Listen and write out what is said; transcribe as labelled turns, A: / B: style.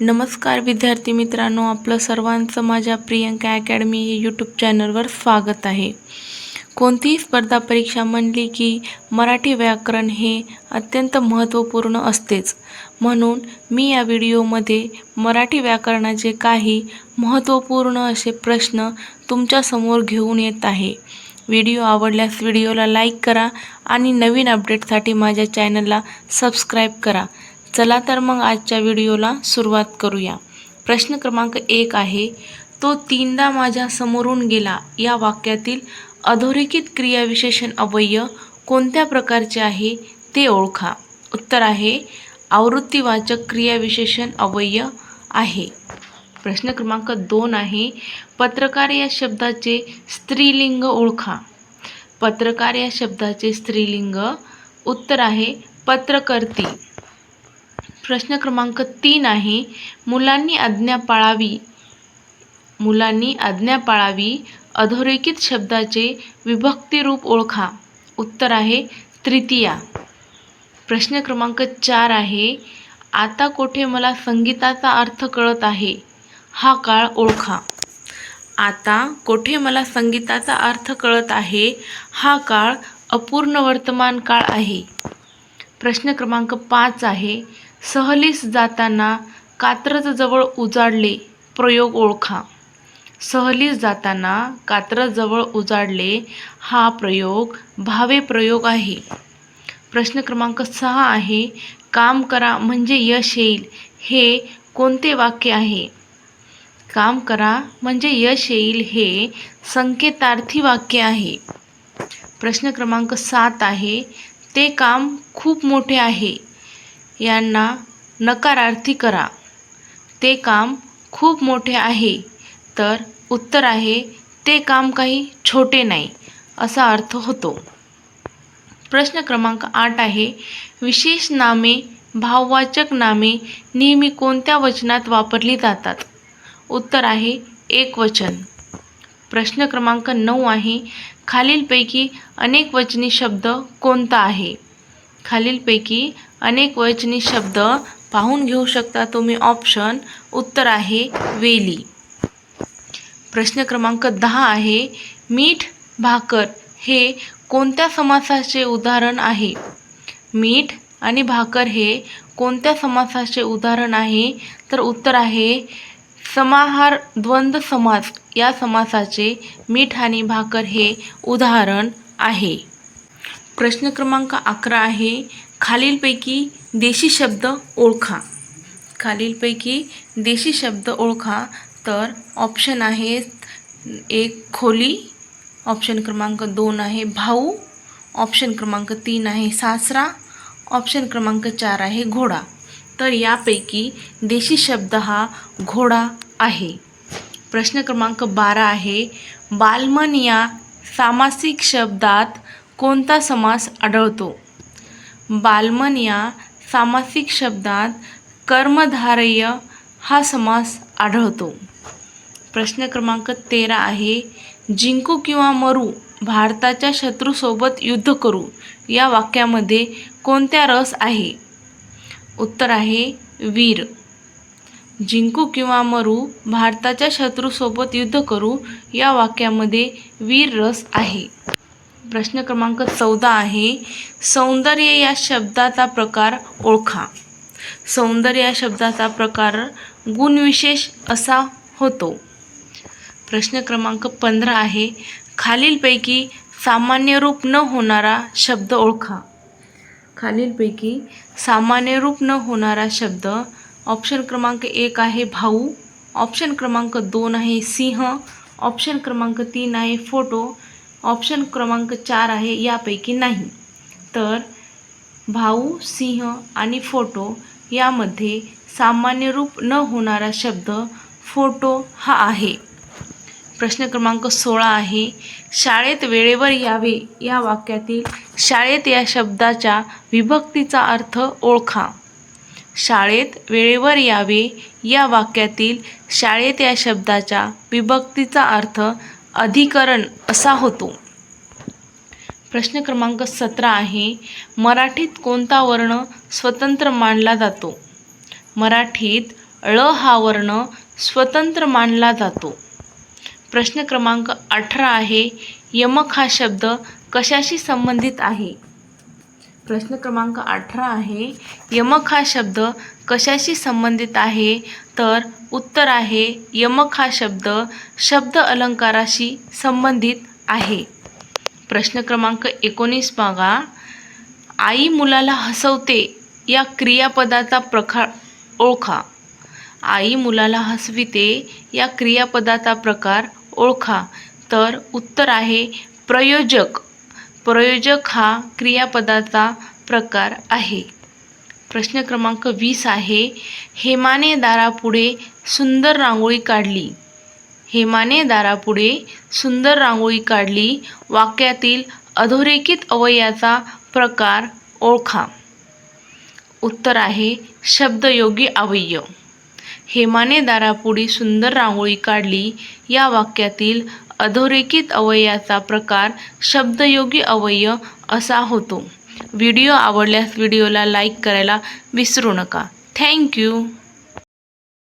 A: नमस्कार विद्यार्थी मित्रांनो आपलं सर्वांचं माझ्या प्रियंका अकॅडमी हे यूट्यूब चॅनलवर स्वागत आहे. कोणतीही स्पर्धा परीक्षा म्हणली की मराठी व्याकरण हे अत्यंत महत्त्वपूर्ण असतेच. म्हणून मी या व्हिडिओमध्ये मराठी व्याकरणाचे काही महत्त्वपूर्ण असे प्रश्न तुमच्यासमोर घेऊन येत आहे. व्हिडिओ आवडल्यास व्हिडिओला लाईक करा आणि नवीन अपडेटसाठी माझ्या चॅनलला सबस्क्राईब करा. चला तर मग आजच्या व्हिडिओला सुरुवात करूया. प्रश्न क्रमांक एक आहे तो तीनदा माझ्या समोरून गेला. या वाक्यातील अधोरेखित क्रियाविशेषण अवयव कोणत्या प्रकारचे आहे ते ओळखा. उत्तर आहे आवृत्तीवाचक क्रियाविशेषण अवयव आहे. प्रश्न क्रमांक दोन आहे पत्रकार या शब्दाचे स्त्रीलिंग ओळखा. पत्रकार या शब्दाचे स्त्रीलिंग. उत्तर आहे पत्रकर्ती. प्रश्न क्रमांक तीन आहे. मुलांनी आज्ञा पाळावी. मुलांनी आज्ञा पाळावी. अधोरेखित शब्दाचे विभक्तीरूप ओळखा. उत्तर आहे तृतीया. प्रश्न क्रमांक चार आहे आता कोठे मला संगीताचा अर्थ कळत आहे? हा काळ ओळखा. आता कोठे मला संगीताचा अर्थ कळत आहे? हा काळ अपूर्ण वर्तमान काळ आहे. प्रश्न क्रमांक पाच आहे सहलीस जाताना कात्रज जवळ उजाडले प्रयोग ओळखा. सहलीस जाताना कात्रज जवळ उजाडले हा प्रयोग भावे प्रयोग आहे. प्रश्न क्रमांक सहा आहे काम करा म्हणजे यश येईल हे कोणते वाक्य आहे? काम करा म्हणजे यश येईल हे संकेतार्थी वाक्य आहे. प्रश्न क्रमांक सात आहे ते काम खूप मोठे आहे. यांना नकारार्थी करा. ते काम खूप मोठे आहे. तर उत्तर आहे ते काम काही छोटे नाही असा अर्थ होतो. प्रश्न क्रमांक आठ आहे विशेष नामे भाववाचक नामे नेहमी कोणत्या वचनात वापरली जातात? उत्तर आहे एकवचन प्रश्न क्रमांक नऊ आहे खालीलपैकी अनेक वचनी शब्द कोणता आहे? खालीलपैकी अनेक वचनी शब्द पाहून घेऊ शकता तुम्ही. ऑप्शन उत्तर आहे वेली. प्रश्न क्रमांक दहा आहे मीठ भाकर हे कोणत्या समासाचे उदाहरण आहे? मीठ आणि भाकर हे कोणत्या समासाचे उदाहरण आहे? तर उत्तर आहे समाहार द्वंद्व समास. या समासाचे मीठ आणि भाकर हे उदाहरण आहे. प्रश्न क्रमांक अकरा आहे खालीलपैकी देशी शब्द ओळखा. खालीलपैकी देशी शब्द ओळखा तर ऑप्शन आहे एक खोली ऑप्शन क्रमांक दोन आहे भाऊ ऑप्शन क्रमांक तीन आहे सासरा ऑप्शन क्रमांक चार आहे घोडा. तर यापैकी देशी शब्द हा घोडा आहे. प्रश्न क्रमांक बारा आहे, बालमन या सामासिक शब्दात कोणता समास आढळतो? बालमन या सामासिक शब्दात कर्मधारय हा समास आढळतो. प्रश्न क्रमांक तेरा आहे जिंकू किंवा मरू भारताच्या शत्रूसोबत युद्ध करू या वाक्यामध्ये कोणत्या रस आहे? उत्तर आहे वीर. जिंकू किंवा मरू भारताच्या शत्रूसोबत युद्ध करू या वाक्यामध्ये वीर रस आहे. प्रश्न क्रमांक चौदा आहे सौंदर्य या शब्दाचा प्रकार ओळखा. सौंदर्य या शब्दाचा प्रकार गुणविशेष असा होतो. प्रश्न क्रमांक पंधरा आहे खालीलपैकी सामान्य रूप न होणारा शब्द ओळखा. खालीलपैकी सामान्य रूप न होणारा शब्द ऑप्शन क्रमांक एक आहे भाऊ ऑप्शन क्रमांक दोन आहे सिंह ऑप्शन क्रमांक तीन आहे फोटो ऑप्शन क्रमांक चार आहे यापैकी नाही. तर भाऊ सिंह आणि फोटो यामध्ये सामान्य रूप न होणारा शब्द फोटो हा आहे. प्रश्न क्रमांक सोळा आहे शाळेत वेळेवर यावे या वाक्यातील शाळेत या शब्दाच्या विभक्तीचा अर्थ ओळखा. शाळेत वेळेवर यावे या वाक्यातील शाळेत या शब्दाच्या विभक्तीचा अर्थ अधिकरण असा होतो. प्रश्न क्रमांक सतरा आहे मराठीत कोणता वर्ण स्वतंत्र मानला जातो? मराठीत ळ हा वर्ण स्वतंत्र मानला जातो. प्रश्न क्रमांक अठरा आहे यमक हा शब्द कशाशी संबंधित आहे? प्रश्न क्रमांक अठरा आहे यमक हा शब्द कशाशी संबंधित आहे? तर उत्तर आहे यमक हा शब्द शब्द अलंकाराशी संबंधित आहे. प्रश्न क्रमांक एकोणीस बघा. आई मुलाला हसवते या क्रियापदाचा प्रकार ओळखा. आई मुलाला हसविते या क्रियापदाचा प्रकार ओळखा. तर उत्तर आहे प्रयोजक. प्रयोजक हा क्रियापदाचा प्रकार आहे. प्रश्न क्रमांक वीस आहे. हेमाने दारापुढे सुंदर रांगोळी काढली. हेमाने दारापुढे सुंदर रांगोळी काढली. वाक्यातील अधोरेखित अवयाचा प्रकार ओळखा. उत्तर आहे शब्दयोगी अवयव. हेमाने दारापुढे सुंदर रांगोळी काढली. या वाक्यातील अधोरेखित अवयवाचा प्रकार शब्दयोगी अवयव असा होतो. व्हिडिओ आवडल्यास व्हिडिओला लाईक करायला विसरू नका. थँक्यू